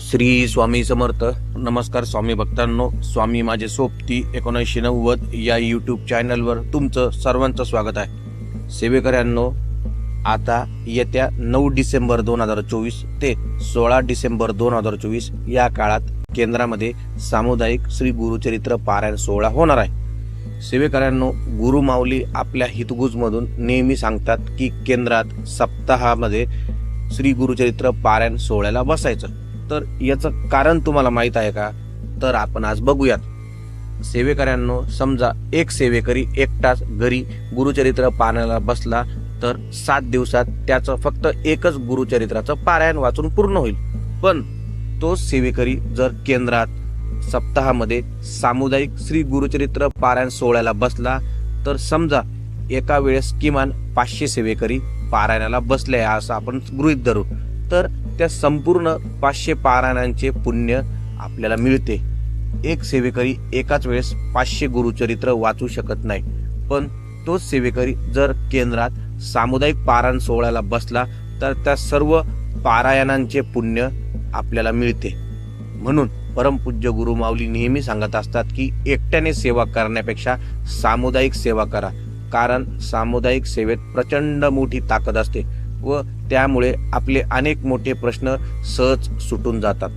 श्री स्वामी समर्थ. नमस्कार स्वामी भक्तांनो. स्वामी माझे सोबती एकोणीसशे नव्वद या यूट्यूब चॅनलवर तुमचं सर्वांचं स्वागत आहे. सेवेकऱ्यांनो आता येत्या नऊ डिसेंबर दोन हजार चोवीस ते सोळा डिसेंबर दोन हजार चोवीस या काळात केंद्रामध्ये सामुदायिक श्री गुरुचरित्र पारायण सोहळा होणार आहे. सेवेकऱ्यांनो गुरुमाऊली आपल्या हितगुजमधून नेहमी सांगतात की केंद्रात सप्ताहामध्ये श्री गुरुचरित्र पारायण सोहळ्याला बसायचं. तर याचं कारण तुम्हाला माहीत आहे का? तर आपण आज बघूयात. सेवेकऱ्यांनो समजा एक सेवेकरी एकटाच घरी गुरुचरित्र पारायणाला बसला तर सात दिवसात त्याचं फक्त एकच गुरुचरित्राचं पारायण वाचून पूर्ण होईल. पण तो सेवेकरी जर केंद्रात सप्ताहामध्ये सामुदायिक श्री गुरुचरित्र पारायण सोहळ्याला बसला तर समजा एका वेळेस किमान पाचशे सेवेकरी पारायणाला बसले आहे असं आपण गृहीत धरू. तर त्या संपूर्ण पाचशे पारायणांचे पुण्य आपल्याला मिळते. एक सेवेकरी एकाच वेळेस पाचशे गुरुचरित्र वाचू शकत नाही. पण तोच सेवेकरी जर केंद्रात सामुदायिक पारायण सोहळ्याला बसला तर त्या सर्व पारायणांचे पुण्य आपल्याला मिळते. म्हणून परमपूज्य गुरुमाऊली नेहमी सांगत असतात की एकट्याने सेवा करण्यापेक्षा सामुदायिक सेवा करा. कारण सामुदायिक सेवेत प्रचंड मोठी ताकद असते. व त्यामुळे आपले अनेक मोठे प्रश्न सहज सुटून जातात.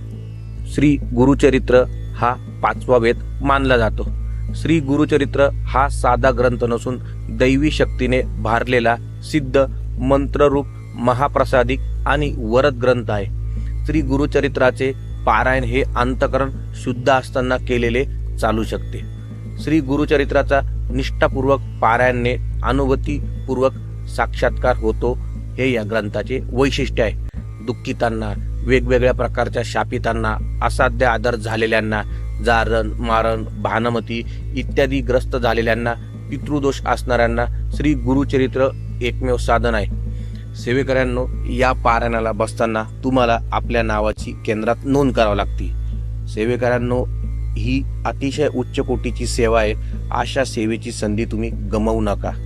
श्री गुरुचरित्र हा पाचवा वेद मानला जातो. श्री गुरुचरित्र हा साधा ग्रंथ नसून दैवी शक्तीने भारलेला सिद्ध मंत्ररूप महाप्रसादिक आणि वरद ग्रंथ आहे. श्री गुरुचरित्राचे पारायण हे अंतकरण शुद्ध असताना केलेले चालू शकते. श्री गुरुचरित्राचा निष्ठापूर्वक पारायणने अनुभूतीपूर्वक साक्षात्कार होतो हे या ग्रंथाचे वैशिष्ट्य आहे. दुःखितांना वेगवेगळ्या प्रकारच्या शापितांना असाध्य आदर झालेल्यांना जारण मारण भानमती इत्यादी ग्रस्त झालेल्यांना पितृदोष असणाऱ्यांना श्री गुरुचरित्र एकमेव साधन आहे. सेवेकऱ्यांनो या पारायणाला बसताना तुम्हाला आपल्या नावाची केंद्रात नोंद करावी लागते. सेवेकऱ्यांनो ही अतिशय उच्च कोटीची सेवा आहे. अशा सेवेची संधी तुम्ही गमावू नका.